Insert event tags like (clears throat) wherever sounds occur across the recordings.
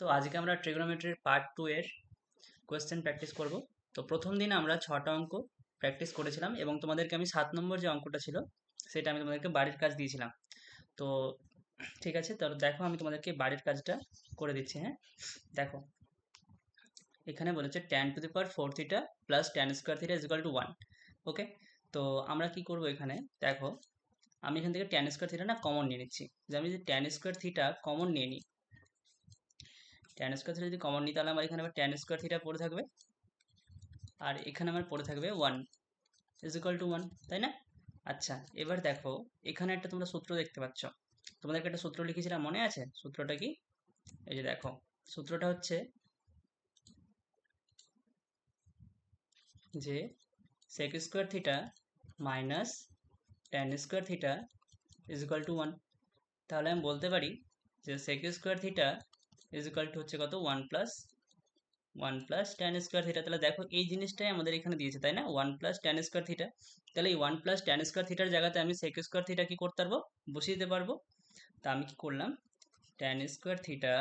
তো আজকে আমরা ট্রিগোনোমেট্রির পার্ট টু এর কোয়েশ্চেন প্র্যাকটিস করব। তো প্রথম দিন আমরা ছটা অঙ্ক প্র্যাকটিস করেছিলাম এবং তোমাদেরকে আমি সাত নম্বর যে অঙ্কটা ছিল, সেটা আমি তোমাদেরকে বাড়ির কাজ দিয়েছিলাম। তো ঠিক আছে, তো দেখো আমি তোমাদেরকে বাড়ির কাজটা করে দিচ্ছি হ্যাঁ? দেখো, এখানে বলেছে tan to the power four theta plus tan square theta is equal to one okay তো আমরা কি করব এখানে? দেখো, আমি এখান থেকে ট্যান স্কোয়ার থিটা না কমন নিয়ে নিচ্ছি। যে আমি যদি ট্যান স্কোয়ার থিটা কমন নিয়ে নিই ট্যান স্কোয়ার থিটা যদি কমন নিই, তাহলে আমার এখানে আবার ট্যান স্কোয়ার থিটা পড়ে থাকবে। আর এখানে আমার পড়ে থাকবে one is equal to one তাই না? আচ্ছা এবার দেখো, এখানে একটা তোমরা সূত্র দেখতে পাচ্ছ। তোমাদেরকে একটা সূত্র লিখেছিলাম, মনে আছে? সূত্রটা কি? এই যে দেখো, সূত্রটা হচ্ছে যে sec square theta minus tan square theta is equal to one তাহলে আমি বলতে পারি যে sec square theta is equal to হচ্ছে কত? One plus one plus tan square theta তাহলে দেখো, এই জিনিসটাই আমাদের এখানে দিয়েছে, তাই না? One plus tan square theta তাহলে এই ওয়ান প্লাস ট্যান স্কোয়ার থিটার জায়গাতে আমি সেক স্কোয়ার থিটা কি করতে পারব? বসিয়ে দিতে পারব। তা আমি কি করলাম? Tan square theta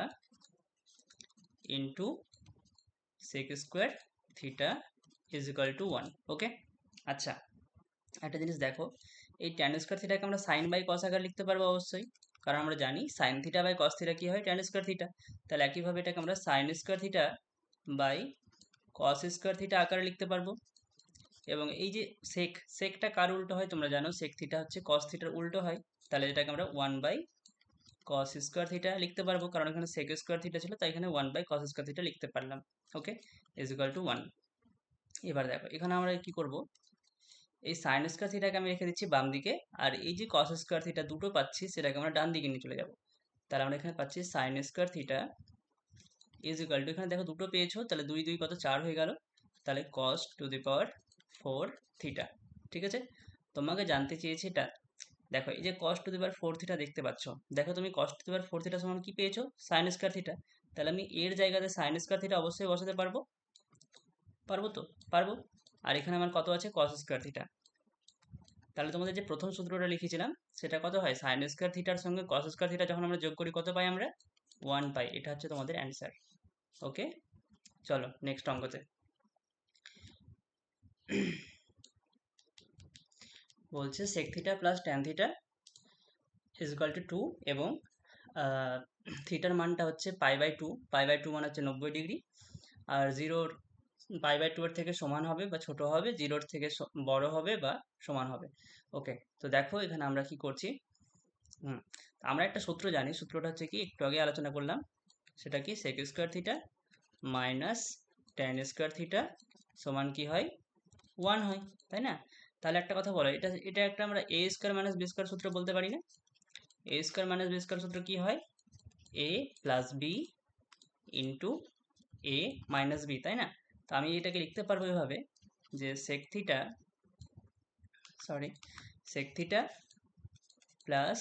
into sec square theta is equal to one okay আচ্ছা একটা জিনিস দেখো। এই ট্যান স্কোয়ার থিটাকে আমরা সাইন বাই কস লিখতে পারব অবশ্যই। কারণ আমরা জানি sine theta by cos theta কি হয়? ট্যান স্কোয়ার থিটা তাহলে একইভাবে এটাকে আমরা sine square theta by cos square theta আকারে লিখতে পারব। এবং এই যে সেক সেকটা কার উল্টো হয় তোমরা জানো সেক থিটা হচ্ছে কস থিটার উল্টো হয়। তাহলে এটাকে আমরা one by cos square theta লিখতে পারব। কারণ এখানে সেক স্কোয়ার থিটা ছিল, তাই এখানে one by cos square theta লিখতে পারলাম। Okay is equal to one এবার দেখো, এখানে আমরা কি করব? এই সাইন স্কোয়ার থিটাকে আমি রেখে দিচ্ছি বাম দিকে, আর এই যে কস স্কোয়ার থিটা দুটো পাচ্ছি, সেটাকে আমরা ডান দিকে নিয়ে চলে যাব। তাহলে আমরা এখানে পাচ্ছি sine square theta is equal to এখানে দেখো দুটো পেয়েছ, তাহলে দুই দুই কত চার হয়ে গেল? তাহলে cos to the power four theta ঠিক আছে? তোমাকে জানতে চেয়েছি এটা। দেখো, এই যে cos to the power four theta দেখতে পাচ্ছ। দেখো তুমি cos to the power four theta সমান কি পেয়েছ? সাইন স্কোয়ার থিটা তাহলে আমি এর জায়গাতে সাইন স্কোয়ার থিটা অবশ্যই বসাতে পারব? পারব তো? পারব? আর এখানে আমার কত আছে? কস স্কোয়ার থিটা তাহলে তোমাদের যে প্রথম সূত্রটা লিখেছিলাম, সেটা কত হয়? সাইন স্কোয়ার থিটার সঙ্গে কস স্কোয়ার থিটা যখন আমরা যোগ করি, কত পাই আমরা? ওয়ান পাই। এটা হচ্ছে তোমাদের অ্যান্সার ওকে চলো নেক্সট অঙ্কতে। বলছে sec theta plus tan theta is equal to two এবং থিটার মানটা হচ্ছে pi by two pi by two মানে হচ্ছে নব্বই ডিগ্রি আর জিরোর পাই বাই টু এর থেকে সমান হবে বা ছোট হবে জিরোর থেকে বড় হবে বা সমান হবে। ওকে তো দেখো এখানে আমরা কি করছি? হুম আমরা একটা সূত্র জানি। সূত্রটা হচ্ছে কি? একটু আগে আলোচনা করলাম। সেটা কি? Sec square theta minus tan square theta সমান কি হয়? ওয়ান হয়, তাই না? তাহলে একটা কথা বলো, এটা এটা একটা আমরা A square minus B square সূত্র বলতে পারি না? A square minus B square সূত্র কি হয়? A plus B into A minus B তাই না? তো আমি এটাকে লিখতে পারব এভাবে যে sec sorry sec plus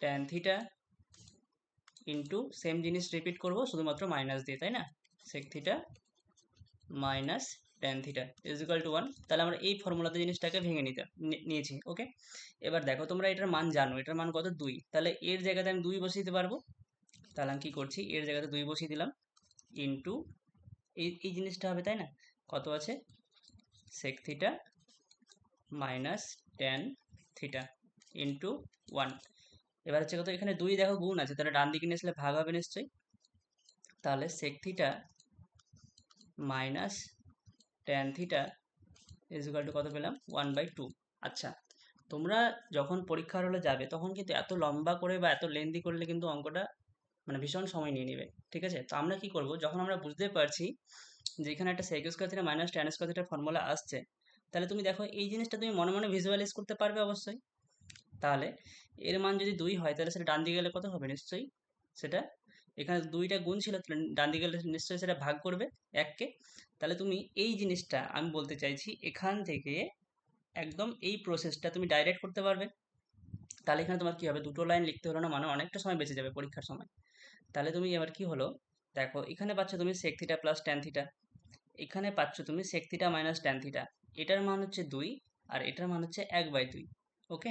tan theta into same জিনিস রিপিট করব, শুধুমাত্র মাইনাস দিয়ে, তাই না? Sec minus tan theta is equal to one তাহলে আমরা এই ফর্মুলাতে জিনিসটাকে ভেঙে নিতে নিয়েছি ওকে এবার দেখো, তোমরা এটার মান জানো, এটার মান কত? দুই। তাহলে এর জায়গাতে আমি দুই বসিয়ে দিতে পারব। তাহলে আমি কী করছি? এর জায়গাতে দুই বসিয়ে দিলাম ইন্টু এই এই জিনিসটা হবে, তাই না? কত আছে? Sec theta minus tan theta into one এবার হচ্ছে কত? এখানে দুই দেখো গুণ আছে, তাহলে ডান দিকে নিয়ে আসলে ভাগ হবে নিশ্চয়ই। তাহলে sec theta minus tan theta to কত পেলাম? ওয়ান বাই টু আচ্ছা তোমরা যখন পরীক্ষার হলে যাবে, তখন কিন্তু এত লম্বা করে বা এত লেন্দি করলে কিন্তু অঙ্কটা মানে ভীষণ সময় নিয়ে নেবে, ঠিক আছে? তো আমরা কি করব? যখন আমরা বুঝতে পারছি যে এখানে একটা sec square theta minus tan square থিটার ফর্মুলা আসছে, তাহলে তুমি দেখো এই জিনিসটা তুমি মনে মনে ভিজুয়ালাইজ করতে পারবে অবশ্যই। তাহলে এর মান যদি দুই হয়, তাহলে সেটা ডান দিকে গেলে কত হবে? নিশ্চয়ই সেটা এখানে দুইটা গুণ ছিল ডান দিকে গেলে নিশ্চয়ই সেটা ভাগ করবে এককে। তাহলে তুমি এই জিনিসটা আমি বলতে চাইছি, এখান থেকে একদম এই প্রসেসটা তুমি ডাইরেক্ট করতে পারবে। তাহলে এখানে তোমার কী হবে? দুটো লাইন লিখতে হলো না মানে অনেকটা সময় বেঁচে যাবে পরীক্ষার সময়। তাহলে তুমি এবার কি হলো? দেখো, এখানে পাচ্ছ তুমি sec theta plus tan theta এখানে পাচ্ছ তুমি sec theta minus tan theta এটার মান হচ্ছে দুই, আর এটার মান হচ্ছে এক বাই দুই ওকে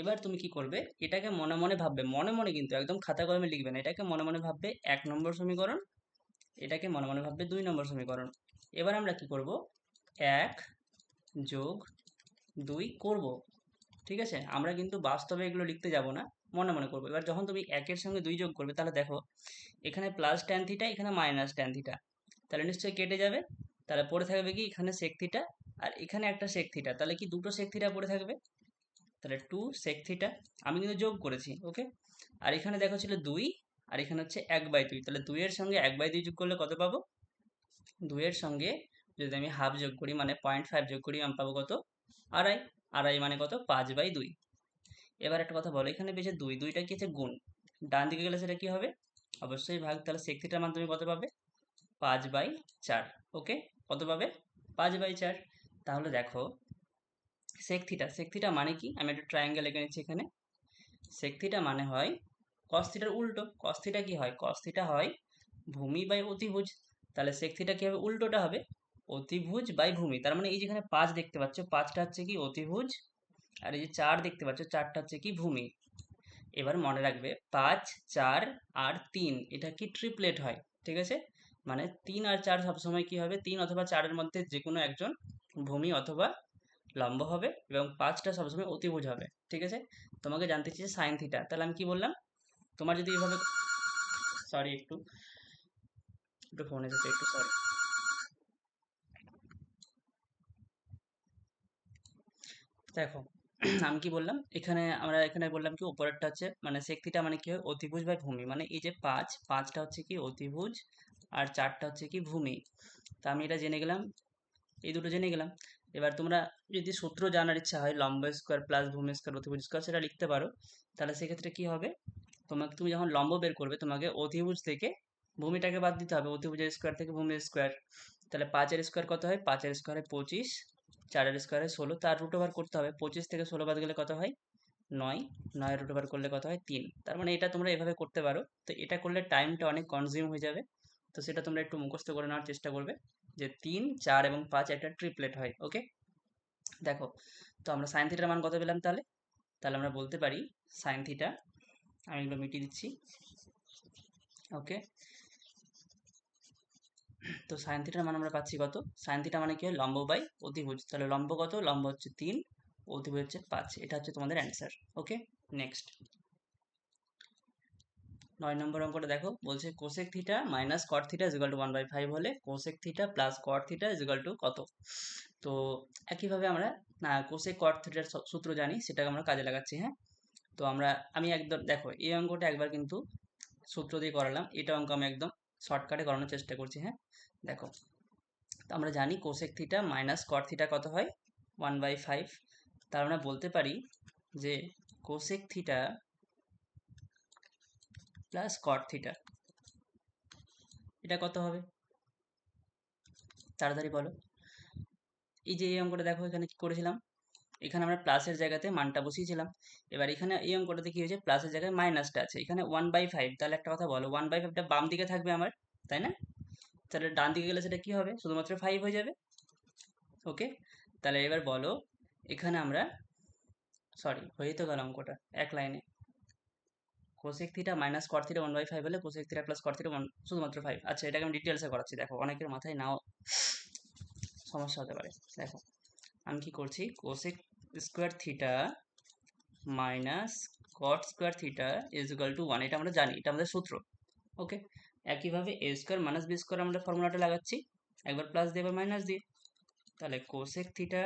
এবার তুমি কি করবে? এটাকে মনে মনে ভাববে। মনে মনে কিন্তু একদম খাতা কলমে লিখবে না। এটাকে মনে মনে ভাববে এক নম্বর সমীকরণ, এটাকে মনে মনে ভাববে দুই নম্বর সমীকরণ। এবার আমরা কি করব? এক যোগ দুই করব, ঠিক আছে? আমরা কিন্তু বাস্তবে এগুলো লিখতে যাব না। মনে মনে করব। এবার যখন তুমি একের সঙ্গে দুই যোগ করবে, তাহলে দেখো, এখানে প্লাস ট্যান থিটা এখানে মাইনাস ট্যান থিটা তাহলে নিশ্চয়ই কেটে যাবে। তাহলে পড়ে থাকবে কি? এখানে সেক থিটা আর এখানে একটা সেক থিটা তাহলে কি দুটো সেক থিটা পড়ে থাকবে? তাহলে টু সেক থিটা আমি কিন্তু যোগ করেছি ওকে আর এখানে দেখো ছিল দুই, আর এখানে হচ্ছে এক বাই দুই। তাহলে দুইয়ের সঙ্গে এক বাই দুই যোগ করলে কত পাবো? দুইয়ের সঙ্গে যদি আমি হাফ যোগ করি মানে পয়েন্ট ফাইভ যোগ করি, আমি পাবো কত? আড়াই। আড়াই মানে কত? পাঁচ বাই দুই। এবার একটা কথা বলো, এখানে বেশি দুই, দুইটা কি আছে? গুণ। ডান দিকে গেলে সেটা কি হবে? অবশ্যই ভাগ, তাহলে সেক থিটার মান তুমি কত পাবে? পাঁচ বাই চার ওকে কত পাবে? পাঁচ বাই চার। তাহলে দেখো সেক থিটা সেক থিটা মানে কি? আমি একটা ট্রায়াঙ্গেল এঁকে নিচ্ছি এখানে। সেক থিটা মানে হয় কস থিটার উল্টো। কস থিটা কি হয়? কস থিটা হয় ভূমি বাই অতিভুজ। তাহলে সেক থিটা কি হবে? উল্টোটা হবে অতিভুজ বাই ভূমি। তার মানে এই যেখানে পাঁচ দেখতে পাচ্ছ, পাঁচটা হচ্ছে কি? অতিভুজ আর এই যে চার দেখতে পাচ্ছ, চারটা হচ্ছে কি ভূমি। এবার মনে রাখবে, পাঁচ, চার আর তিন, এটা কি ট্রিপলেট হয়, ঠিক আছে? মানে তিন আর চার সবসময় কি হবে? তিন অথবা চারের মধ্যে যে কোনো একজন ভূমি অথবা লম্ব হবে এবং পাঁচটা সবসময় অতিভুজ হবে, ঠিক আছে? তোমাকে জানতে চাইছে সাইন থিটা তাহলে আমি কি বললাম? তোমার যদি এভাবে সরি একটু একটু ফোন এসেছে একটু সরি দেখো আমি কি বললাম? এখানে আমরা এখানে বললাম কি উপরেরটা হচ্ছে মানে সেক থিটা মানে কি হয়? অতিভুজ বাই ভূমি। মানে এই যে পাঁচ, পাঁচটা হচ্ছে কি অতিভুজ আর চারটা হচ্ছে কি ভূমি। তা আমি এটা জেনে গেলাম। এই দুটো জেনে গেলাম। এবার তোমরা যদি সূত্র জানার ইচ্ছা হয়, লম্ব স্কোয়ার প্লাস ভূমি স্কোয়ার, অতিভুজ স্কোয়ার, সেটা লিখতে পারো। তাহলে সেক্ষেত্রে কি হবে? তোমাকে, তুমি যখন লম্ব বের করবে, তোমাকে অতিভুজ থেকে ভূমিটাকে বাদ দিতে হবে। অতিভুজের স্কোয়ার থেকে ভূমির স্কোয়ার। তাহলে পাঁচের স্কোয়ার কত হয়? পাঁচের স্কোয়ার হয় পঁচিশ। চারের স্কোয়ারে ষোলো, তার রুট ওভার করতে হবে। পঁচিশ থেকে ষোলো বাদ গেলে কত হয়? নয়। নয় রুট ওভার করলে কত হয়? তিন। তার মানে এটা তোমরা এভাবে করতে পারো। তো এটা করলে টাইমটা অনেক কনজিউম হয়ে যাবে। তো সেটা তোমরা একটু মুখস্থ করে নেওয়ার চেষ্টা করবে যে তিন, চার এবং পাঁচ একটা ট্রিপলেট হয় ওকে দেখো, তো আমরা সাইন থিটার মান কত পেলাম তাহলে? তাহলে আমরা বলতে পারি সাইন থিটা আমি এগুলো মিটিয়ে দিচ্ছি ওকে তো সাইন থিটার মান আমরা পাচ্ছি কত? সাইন থিটা মানে কি হয়? লম্ব বাই অতিভুজ। তাহলে লম্ব কত? লম্ব হচ্ছে তিন, অতিভুজ হচ্ছে পাঁচ। এটা হচ্ছে তোমাদের অ্যান্সার ওকে নেক্সট নয় নম্বর অঙ্কটা দেখো। বলছে cosec theta minus cot theta is equal to one by five হলে cosec theta plus cot theta is equal to কত? তো একইভাবে আমরা, না কোসেক কট থিটার সূত্র জানি, সেটাকে আমরা কাজে লাগাচ্ছি হ্যাঁ? তো আমরা, আমি একদম, দেখো, এই অঙ্কটা একবার কিন্তু সূত্র দিয়ে করালাম। এটা অঙ্ক আমি একদম শর্টকাটে করানোর চেষ্টা করছি হ্যাঁ? দেখো, তো আমরা জানি cosec theta minus cot theta কত হয়? ওয়ান বাই ফাইভ তার আমরা বলতে পারি যে cosec theta plus cot theta এটা কত হবে? তাড়াতাড়ি বলো। এই যে এই অঙ্কটা দেখো এখানে কি করেছিলাম? এখানে আমরা প্লাসের জায়গাতে মানটা বসিয়েছিলাম। এবার এখানে এই অঙ্কটাতে কি হয়েছে? প্লাসের জায়গায় মাইনাসটা আছে। এখানে ওয়ান বাই ফাইভ তাহলে একটা কথা বলো ওয়ান বাই ফাইভটা বাম দিকে থাকবে আমার, তাই না? তাহলে ডান দিকে গেলে সেটা কী হবে? শুধুমাত্র ফাইভ হয়ে যাবে। ওকে তাহলে এবার বলো, এখানে আমরা সরি হয়ে তো গেল অঙ্কটা, এক লাইনে। Cosec theta minus theta one by five হলে cosec theta plus cot theta one শুধুমাত্র ফাইভ আচ্ছা এটাকে আমি ডিটেলসে করাচ্ছি, দেখো, অনেকের মাথায় নাও, সমস্যা হতে পারে, দেখো। আমি কি করছি? Cosec square theta minus cot square theta is equal to one এটা আমরা জানি, এটা আমাদের সূত্র ওকে একইভাবে A square minus B square আমরা ফর্মুলাটা লাগাচ্ছি, একবার প্লাস দিয়ে মাইনাস দিয়ে, তাহলে cosec theta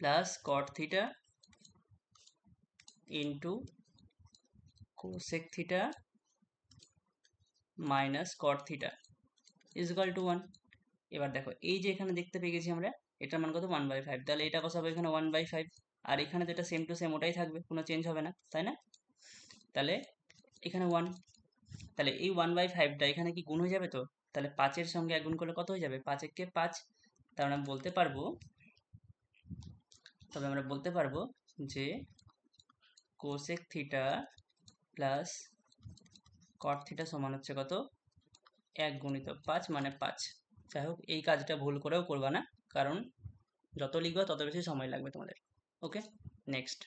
plus cot theta into cosec theta minus cot theta is equal to one এবার দেখো, এই যে এখানে দেখতে পেয়ে গেছি আমরা এটার মান কত? ওয়ান বাই ফাইভ তাহলে এটা কত হবে এখানে ওয়ান বাই ফাইভ আর এখানে যেটা সেম টু সেম ওটাই থাকবে, কোনো চেঞ্জ হবে না, তাই না? তাহলে এখানে ওয়ান তাহলে এই ওয়ান বাই ফাইভটা এখানে কি গুণ হয়ে যাবে তো? তাহলে পাঁচের সঙ্গে এক গুণ করলে কত হয়ে যাবে? পাঁচেরকে পাঁচ। তার আমরা বলতে পারব, তবে আমরা বলতে পারব যে cosec theta plus cot theta সমান হচ্ছে কত? এক গুণিত পাঁচ মানে পাঁচ। যাই হোক, এই কাজটা ভুল করেও করবে না। কারণ যত লিখবে, তত বেশি সময় লাগবে তোমাদের। ওকে? নেক্সট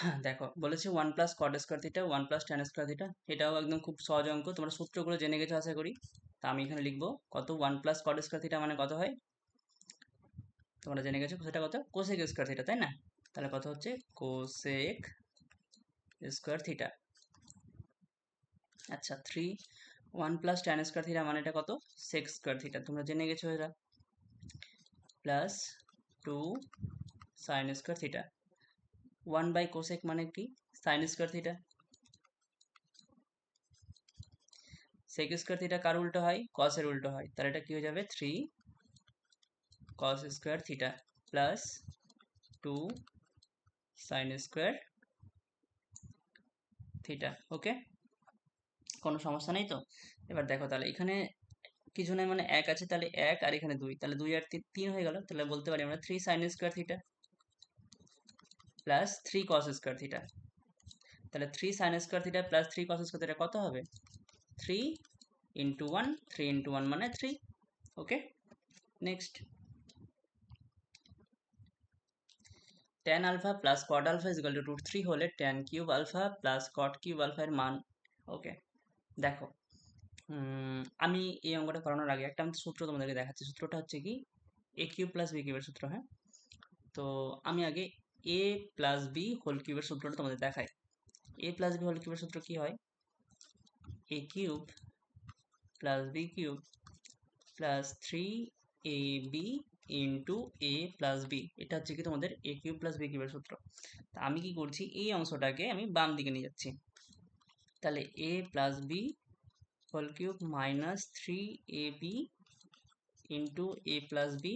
হ্যাঁ দেখো, বলেছি one plus cot square theta one plus tan square theta এটাও একদম খুব সহজ অঙ্ক। তোমরা সূত্রগুলো জেনে গেছো, আশা করি। তা আমি এখানে লিখব কত? One plus cot square theta মানে কত হয়? তোমরা জেনে গেছো সেটা কত? কোসেক স্কোয়ার থিটা তাই না? তাহলে কত হচ্ছে? কোসেক স্কোয়ার থিটা আচ্ছা three one plus tan square theta মানে এটা কত? সেক্স স্কোয়ার থিটা তোমরা জেনে গেছো এটা plus two sine square theta one by cosec মানে কি? Sine square theta sec square theta কার উল্টো হয়? কসের উল্টো হয়। তাহলে এটা কি হয়ে যাবে? Three cos square theta plus two sine square theta okay কোনো সমস্যা নেই তো? এবার দেখো তাহলে এখানে কিছু নেই মানে এক আছে তাহলে এক আর এখানে দুই। তাহলে দুই আর তিন হয়ে গেল। তাহলে বলতে পারি আমরা three sine square theta plus three cos square theta তাহলে three sine square theta plus three cos square theta কত হবে? Three into one three into one মানে three okay next tan alpha plus cot alpha is two root three হলে tan cube alpha plus cot cube alpha এর মান। ওকে দেখো আমি এই অঙ্কটা করানোর আগে একটা আমি সূত্র তোমাদেরকে দেখাচ্ছি। সূত্রটা হচ্ছে কি? এ কিউব প্লাস বি কিউবের সূত্র হ্যাঁ? তো আমি আগে এ প্লাস বি হোল কিউবের সূত্রটা তোমাদের দেখাই। এ প্লাস বি হোল কিউবের সূত্র কি হয়? A cube plus b cube plus three a b into a plus b এটা হচ্ছে কি তোমাদের এ কিউব প্লাস বি কিউবের সূত্র। তা আমি কি করছি? এই অংশটাকে আমি বাম দিকে নিয়ে যাচ্ছি। তাহলে a plus b whole cube minus three a b into a plus b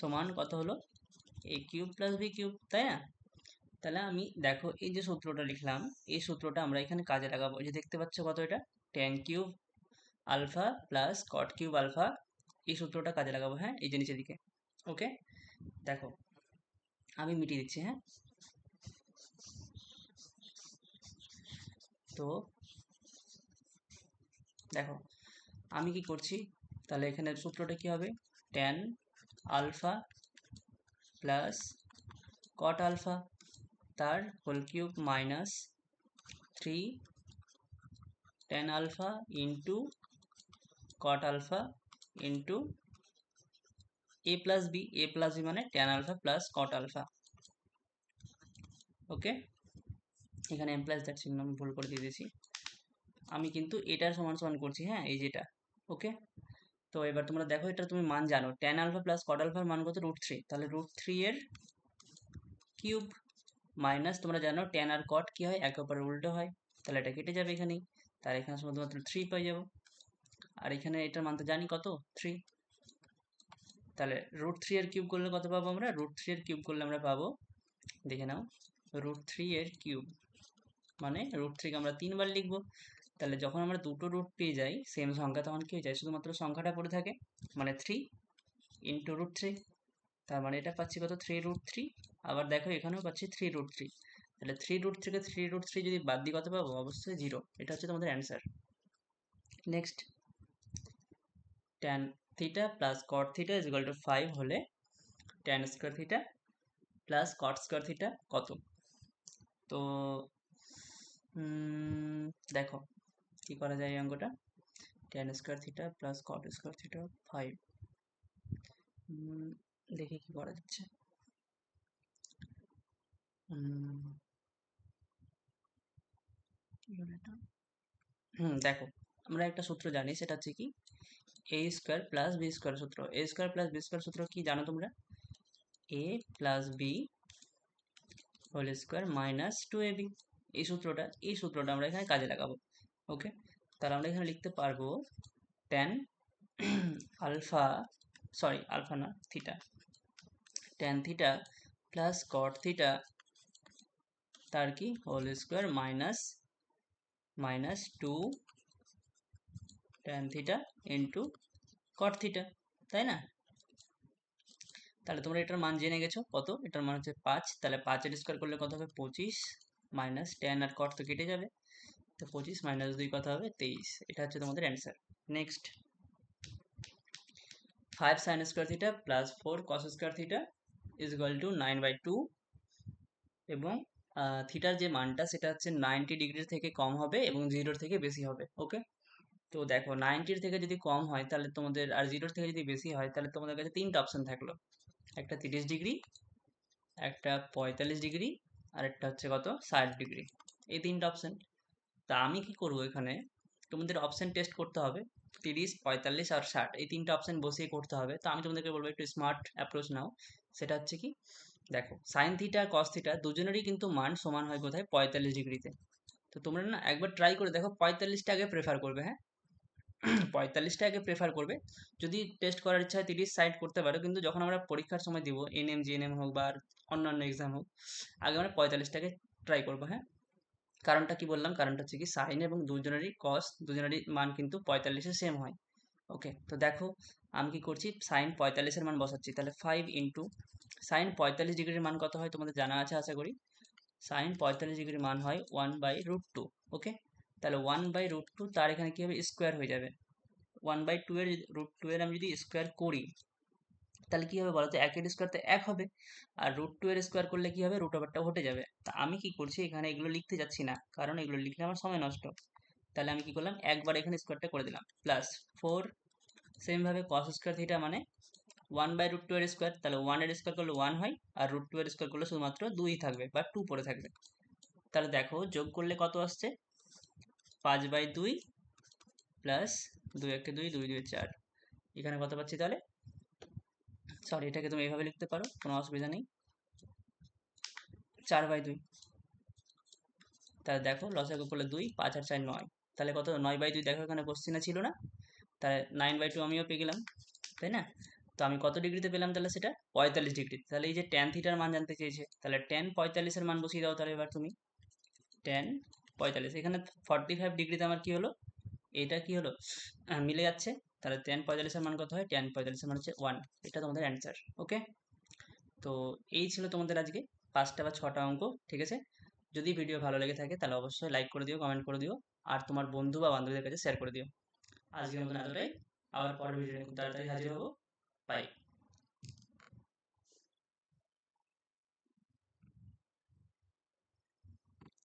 সমান কত হলো? A cube plus b cube তাই না? তাহলে আমি দেখো, এই যে সূত্রটা লিখলাম, এই সূত্রটা আমরা এখানে কাজে লাগাবো। যে দেখতে পাচ্ছ কত এটা? Tan cube alpha plus cot cube alpha এই সূত্রটা কাজে লাগাবো হ্যাঁ? এই যে নিচের দিকে ওকে দেখো, আমি মিটিয়ে দিচ্ছি হ্যাঁ? তো দেখো, আমি কি করছি? তাহলে এখানে সূত্রটা কি হবে? Tan alpha plus cot alpha তার whole cube minus three tan alpha into cot alpha into a plus b a plus b মানে tan alpha plus cot alpha okay এখানে এম প্লাস দ্যাট চিহ্ন আমি ভুল করে দিয়ে দিয়েছি। আমি কিন্তু এটার সমান সমান করছি হ্যাঁ এই যেটা ওকে তো এবার তোমরা দেখো, এটা তুমি মান জানো। টেন আলফা প্লাস কট আলফার মান কত? রুট থ্রি তাহলে রুট থ্রি এর কিউব মাইনাস তোমরা জানো টেন আর কট কি হয়? একে অপরের উল্টো হয়। তাহলে এটা কেটে যাবে এখানেই। তার এখানে শুধুমাত্র থ্রি পাই যাব। আর এখানে এটার মান তো জানি কত? থ্রি তাহলে রুট থ্রি এর কিউব করলে কত পাবো আমরা? রুট থ্রি এর কিউব করলে আমরা পাবো, দেখে নাও রুট থ্রি এর কিউব মানে রুট থ্রিকে আমরা তিনবার লিখব। তাহলে যখন আমরা দুটো রুট পেয়ে যাই সেম সংখ্যা তখন কি হয়ে যায়? শুধুমাত্র সংখ্যাটা পড়ে থাকে মানে থ্রি ইন্টু রুট থ্রি তার মানে এটা পাচ্ছি কত? থ্রি রুট থ্রি আবার দেখো, এখানেও পাচ্ছি থ্রি রুট থ্রি তাহলে থ্রি রুট থেকে থ্রি রুট থ্রি যদি বাদ দিয়ে কত পাবো? অবশ্যই জিরো এটা হচ্ছে তোমাদের answer next tan theta plus cot theta is equal to five হলে tan square theta plus cot square theta কত? তো দেখো, কি করা যায় অঙ্কটা? Tan square theta plus cot square theta five দেখি কি করা যাচ্ছে। দেখো, আমরা একটা সূত্র জানি, সেটা হচ্ছে কি a square plus b square সূত্র। A square plus b square সূত্র কি জানো তোমরা? A plus b whole square minus two a b এই সূত্রটা এই সূত্রটা আমরা এখানে কাজে লাগাবো ওকে তাহলে আমরা এখানে লিখতে পারব টেন আলফা সরি আলফা না theta tan theta plus cot theta তার কি? Whole square minus minus two tan theta into cot theta তাই না? তাহলে তোমরা এটার মান জেনে গেছো, কত? এটার মান হচ্ছে পাঁচ, তাহলে পাঁচের স্কোয়ার করলে কত হবে? পঁচিশ। মাইনাস টেন আর কট তো কেটে যাবে। তো পঁচিশ মাইনাস দুই কত হবে, তেইশ। এটা হচ্ছে তোমাদের answer next five sine square theta plus four cos square theta is equal to nine by two এবং থিটার যে মানটা সেটা হচ্ছে নাইনটি ডিগ্রির থেকে কম হবে এবং জিরোর থেকে বেশি হবে ওকে তো দেখো নাইনটির থেকে যদি কম হয়, তাহলে তোমাদের, আর জিরোর থেকে যদি বেশি হয়, তাহলে তোমাদের কাছে তিনটা অপশন থাকল। একটা তিরিশ ডিগ্রি একটা পঁয়তাল্লিশ ডিগ্রি আর একটা হচ্ছে কত? ষাট ডিগ্রি। এই তিনটা অপশান তা আমি কি করব এখানে? তোমাদের অপশান টেস্ট করতে হবে। তিরিশ, পঁয়তাল্লিশ আর ষাট। এই তিনটা অপশন বসিয়ে করতে হবে। তো আমি তোমাদেরকে বলব একটু স্মার্ট অ্যাপ্রোচ নাও। সেটা হচ্ছে কি? দেখো সাইন থিটা কস থিটা দুজনেরই কিন্তু মান সমান হয় কোথায়? পঁয়তাল্লিশ ডিগ্রিতে। তো তোমরা না একবার ট্রাই করে দেখো, পঁয়তাল্লিশটা আগে প্রেফার করবে হ্যাঁ? (clears throat) পঁয়তাল্লিশটা আগে প্রেফার করবে। যদি টেস্ট করার ইচ্ছা হয় তিরিশ সাইড করতে পারো। কিন্তু যখন আমরা পরীক্ষার সময় দিব এনএম জিএনএম হোক বা অন্যান্য এক্সাম হোক, আগে আমরা পঁয়তাল্লিশটাকে ট্রাই করব হ্যাঁ? কারণটা কি বললাম? কারণটা হচ্ছে কি সাইন এবং দুজনেরই কস দুজনেরই মান কিন্তু পঁয়তাল্লিশে সেম হয়। ওকে তো দেখো, আমি কি করছি? সাইন পঁয়তাল্লিশের মান বসাচ্ছি। তাহলে ফাইভ ইন্টু সাইন পঁয়তাল্লিশ ডিগ্রির মান কত হয় তোমাদের জানা আছে, আশা করি? সাইন পঁয়তাল্লিশ ডিগ্রির মান হয় one by root two okay তাহলে ওয়ান বাই রুট টু তার এখানে কী হবে? স্কোয়ার হয়ে যাবে। ওয়ান বাই টু এর রুট টু এর আমি যদি স্কোয়ার করি, তাহলে কী হবে বলো তো? একের স্কোয়ার তো এক হবে। আর রুট টু এর স্কোয়ার করলে কী হবে? রুট ওভারটা হটে যাবে। তা আমি কি করছি? এখানে এগুলো লিখতে যাচ্ছি না। কারণ এগুলো লিখলে আমার সময় নষ্ট। তাহলে আমি কি করলাম? একবার এখানে স্কোয়ারটা করে দিলাম। প্লাস ফোর সেমভাবে কস স্কোয়ার থিটা মানে ওয়ান বাই রুট টু এর স্কোয়ার তাহলে ওয়ানের স্কোয়ার করলে ওয়ান হয় আর রুট টু এর স্কোয়ার করলে শুধুমাত্র দুই থাকবে বা টু পরে থাকবে। তাহলে দেখো যোগ করলে কত আসছে? পাঁচ বাই দুই প্লাস দুই একে দুই দুই দুই চার। এখানে কত পাচ্ছি তাহলে? সরি এটাকে তুমি এইভাবে লিখতে পারো, কোনো অসুবিধা নেই। চার বাই দুই। তাহলে দেখো লসাগু করলে দুই, পাঁচ আর চার নয়। তাহলে কত? নয় বাই দুই দেখো, এখানে কোশ্চিনে ছিল না। তাহলে নাইন বাই টু আমিও পেয়ে গেলাম, তাই না? তো আমি কত ডিগ্রিতে পেলাম তাহলে সেটা? পঁয়তাল্লিশ ডিগ্রি। তাহলে এই যে ট্যান থিটার মান জানতে চেয়েছে, তাহলে টেন পঁয়তাল্লিশের মান বসিয়ে দাও তাহলে এবার তুমি। টেন পঁয়তাল্লিশ। এখানে ফর্টি ফাইভ ডিগ্রিতে আমার কি হলো? এটা কি হলো? মিলে যাচ্ছে। তাহলে টেন পঁয়তাল্লিশের মান কত হয়? টেন পঁয়তাল্লিশের মান হচ্ছে ওয়ান এটা তোমাদের অ্যান্সার ওকে তো এই ছিল তোমাদের আজকে পাঁচটা বা ছটা অঙ্ক, ঠিক আছে? যদি ভিডিও ভালো লেগে থাকে, তাহলে অবশ্যই লাইক করে দিও কমেন্ট করে দিও, আর তোমার বন্ধু বা বান্ধবীদের কাছে শেয়ার করে দিও। আজকের মতন এতটাই। আবার পরের ভিডিও তাড়াতাড়ি হাজির হব। বাই